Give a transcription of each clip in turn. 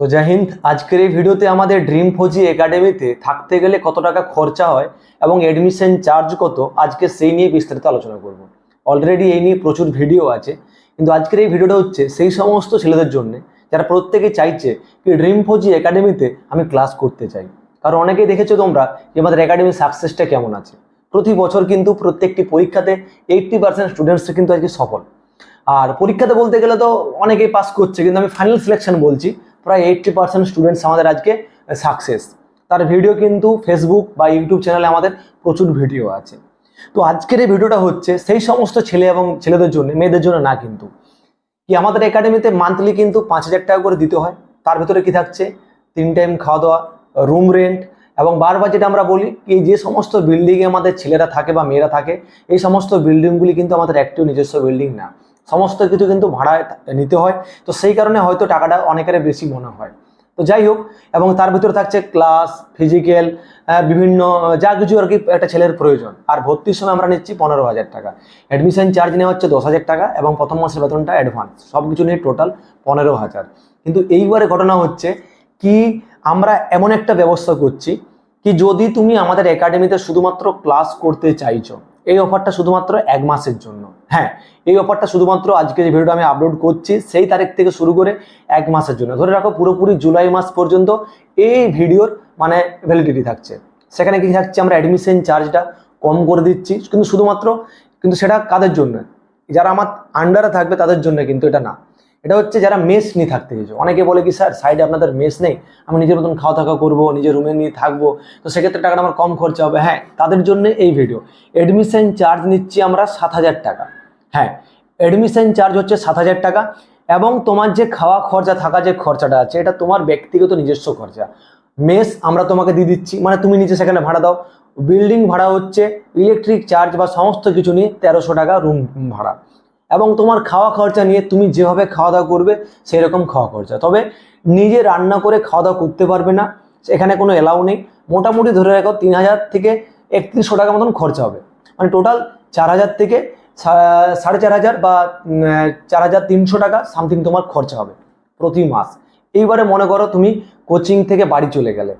তো জয় হিন্দ, আজকের এই ভিডিওতে আমাদের ড্রিম ফৌজি একাডেমিতে থাকতে গেলে কত টাকা খরচা হয় এবং অ্যাডমিশন চার্জ কত, আজকে সেই নিয়ে বিস্তারিত আলোচনা করব। অলরেডি এই নিয়ে প্রচুর ভিডিও আছে, কিন্তু আজকের এই ভিডিওটা হচ্ছে সেই সমস্ত ছেলেদের জন্য যারা প্রত্যেকে চাইছে কি ড্রিম ফৌজি একাডেমিতে আমি ক্লাস করতে চাই। কারণ অনেকেই দেখেছ তোমরা যে আমাদের একাডেমির সাকসেসটা কেমন আছে। প্রতি বছর কিন্তু প্রত্যেকটি পরীক্ষাতে এইটটি পার্সেন্ট স্টুডেন্টস কিন্তু আজকে সফল। আর পরীক্ষাতে বলতে গেলে তো অনেকেই পাস করছে, কিন্তু আমি ফাইনাল সিলেকশন বলছি, প্রায় এইটটি পার্সেন্ট স্টুডেন্টস আমাদের আজকে সাকসেস তার ভিডিও কিন্তু ফেসবুক বা ইউটিউব চ্যানেলে আমাদের প্রচুর ভিডিও আছে। তো আজকের এই ভিডিওটা হচ্ছে সেই সমস্ত ছেলে এবং ছেলেদের জন্য, মেয়েদের জন্য না কিন্তু। কি আমাদের একাডেমিতে মান্থলি কিন্তু পাঁচ হাজার টাকা করে দিতে হয়, তার ভিতরে কি থাকছে? তিন টাইম খাওয়া দাওয়া রুম রেন্ট এবং বারবার যেটা আমরা বলি এই যে সমস্ত বিল্ডিংয়ে আমাদের ছেলেরা থাকে বা মেয়েরা থাকে, এই সমস্ত বিল্ডিংগুলি কিন্তু আমাদের একটিও নিজস্ব বিল্ডিং না। সমস্ত কিছু কিন্তু ভাড়ায় নিতে হয়। তো সেই কারণে হয়তো টাকাটা অনেকের বেশি মনে হয়। তো যাই হোক, এবং তার ভিতরে থাকছে ক্লাস ফিজিক্যাল বিভিন্ন, যা কিছু আর কি একটা ছেলের প্রয়োজন। আর ভর্তির সময় আমরা নিচ্ছি পনেরো হাজার টাকা। অ্যাডমিশন চার্জ নেওয়া হচ্ছে দশ হাজার টাকা এবং প্রথম মাসের বেতনটা অ্যাডভান্স সব কিছু নিয়ে টোটাল পনেরো হাজার। কিন্তু এইবারে ঘটনা হচ্ছে কি, আমরা এমন একটা ব্যবস্থা করছি কি, যদি তুমি আমাদের একাডেমিতে শুধুমাত্র ক্লাস করতে চাইছো এই অফারটা শুধুমাত্র এক মাসের জন্য। হ্যাঁ এই অফারটা শুধুমাত্র আজকে যে ভিডিওটা আমি আপলোড করছি, সেই তারিখ থেকে শুরু করে এক মাসের জন্য। ধরে রাখো, পুরোপুরি জুলাই মাস পর্যন্ত এই ভিডিওর মানে ভ্যালিডিটি থাকছে। সেখানে কি থাকছে? আমরা অ্যাডমিশন চার্জটা কম করে দিচ্ছি। কিন্তু শুধুমাত্র, কিন্তু সেটা কাদের জন্য? যারা আমার আন্ডারে থাকবে, তাদের জন্য কিন্তু এটা না। এটা হচ্ছে যারা মেস নিয়ে থাকতে চাইছো। অনেকে বলে কি, স্যার সাইডে আপনাদের মেস নেই, আমি নিজের মতন খাওয়া থাকা করব, নিজের রুমে নিয়ে থাকব। তো সেক্ষেত্রে টাকাটা আমার কম খরচা হবে। হ্যাঁ তাদের জন্য এই ভিডিও এডমিশন চার্জ নিচ্ছি আমরা সাত হাজার টাকা। হ্যাঁ এডমিশন চার্জ হচ্ছে সাত হাজার টাকা এবং তোমার যে খাওয়া খরচা থাকা যে খরচাটা আছে, এটা তোমার ব্যক্তিগত নিজস্ব খরচা। মেস আমরা তোমাকে দিয়ে দিচ্ছি মানে তুমি নিজে সেখানে ভাড়া দাও। বিল্ডিং ভাড়া হচ্ছে ইলেকট্রিক চার্জ বা সমস্ত কিছু নিয়ে তেরোশো টাকা রুম ভাড়া। এবং তোমার খাওয়া খরচা নিয়ে তুমি যেভাবে খাওয়া দাওয়া করবে সেই রকম খাওয়া খরচা। তবে নিজে রান্না করে খাওয়া দাওয়া করতে পারবে না, এখানে কোনো এলাও নেই। মোটামুটি ধরে রাখো তিন হাজার থেকে একত্রিশশো টাকা মতন খরচা হবে। মানে টোটাল চার হাজার থেকে সাড়ে চার হাজার বা চার হাজার তিনশো টাকা সামথিং তোমার খরচা হবে প্রতি মাস। এইবারে মনে করো তুমি কোচিং থেকে বাড়ি চলে গেলে।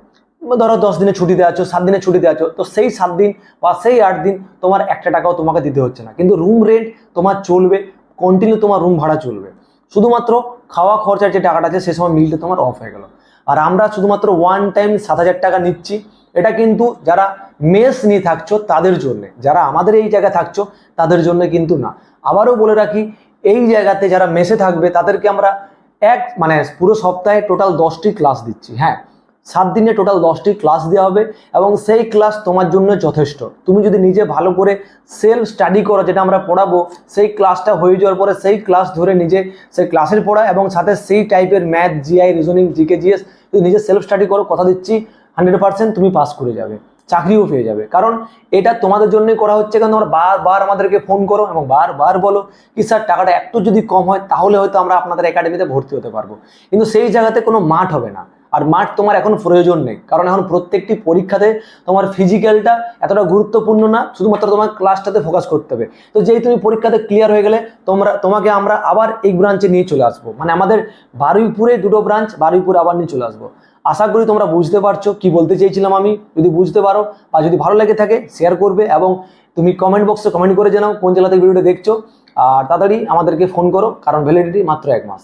ধরো দশ দিনে ছুটিতে আছো, সাত দিনে ছুটিতে আছো, তো সেই সাত দিন বা সেই আট দিন তোমার একটা টাকাও তোমাকে দিতে হচ্ছে না। কিন্তু রুম রেন্ট তোমার চলবে কন্টিনিউ তোমার রুম ভাড়া চলবে। শুধুমাত্র খাওয়া খরচার যে টাকাটা আছে, সে সময় মিলটা তোমার অফ হয়ে গেল। আর আমরা শুধুমাত্র ওয়ান টাইম সাত হাজার টাকা নিচ্ছি। এটা কিন্তু যারা মেস নিয়ে থাকছো, তাদের জন্য। যারা আমাদের এই জায়গায় থাকছো, তাদের জন্য কিন্তু না। আবারও বলে রাখি, এই জায়গাতে যারা মেসে থাকবে, তাদেরকে আমরা এক মানে পুরো সপ্তাহে টোটাল দশটি ক্লাস দিচ্ছি। হ্যাঁ সাত দিনে টোটাল দশটি ক্লাস দেওয়া হবে এবং সেই ক্লাস তোমার জন্য যথেষ্ট। তুমি যদি নিজে ভালো করে সেলফ স্টাডি করো, যেটা আমরা পড়াবো, সেই ক্লাসটা হয়ে যাওয়ার পরে সেই ক্লাস ধরে নিজে সেই ক্লাসের পড়া এবং সাথে সেই টাইপের math GI reasoning GK GS যদি নিজে সেলফ স্টাডি করো, কথা দিচ্ছি হান্ড্রেড পার্সেন্ট তুমি পাস করে যাবে, চাকরিও পেয়ে যাবে। কারণ এটা তোমাদের জন্যই করা হচ্ছে, কারণ তোমরা বারবার আমাদেরকে ফোন করো এবং বারবার বলো কি, স্যার, টাকাটা একটু যদি কম হয়, তাহলে হয়তো আমরা আপনাদের একাডেমিতে ভর্তি হতে পারব। কিন্তু সেই জায়গাতে কোনো মাঠ হবে না। আর মাঠ তোমার এখন প্রয়োজন নেই। কারণ এখন প্রত্যেকটি পরীক্ষাতে তোমার ফিজিক্যালটা এতটা গুরুত্বপূর্ণ না, শুধুমাত্র তোমার ক্লাসটাতে ফোকাস করতে হবে। তো যেই তুমি পরীক্ষাতে ক্লিয়ার হয়ে গেলে, তোমরা, তোমাকে আমরা আবার এই ব্রাঞ্চে নিয়ে চলে আসব। মানে আমাদের বারুইপুরে দুটো ব্রাঞ্চ বারুইপুরে আবার নিয়ে চলে আসব। আশা করি তোমরা বুঝতে পারছ কি বলতে চেয়েছিলাম আমি। যদি বুঝতে পারো বা যদি ভালো লেগে থাকে শেয়ার করবে এবং তুমি কমেন্ট বক্সে কমেন্ট করে জানাও কোন জেলা থেকে ভিডিওটা দেখছ। আর তাড়াতাড়ি আমাদেরকে ফোন করো, কারণ ভ্যালিডিটি মাত্র এক মাস।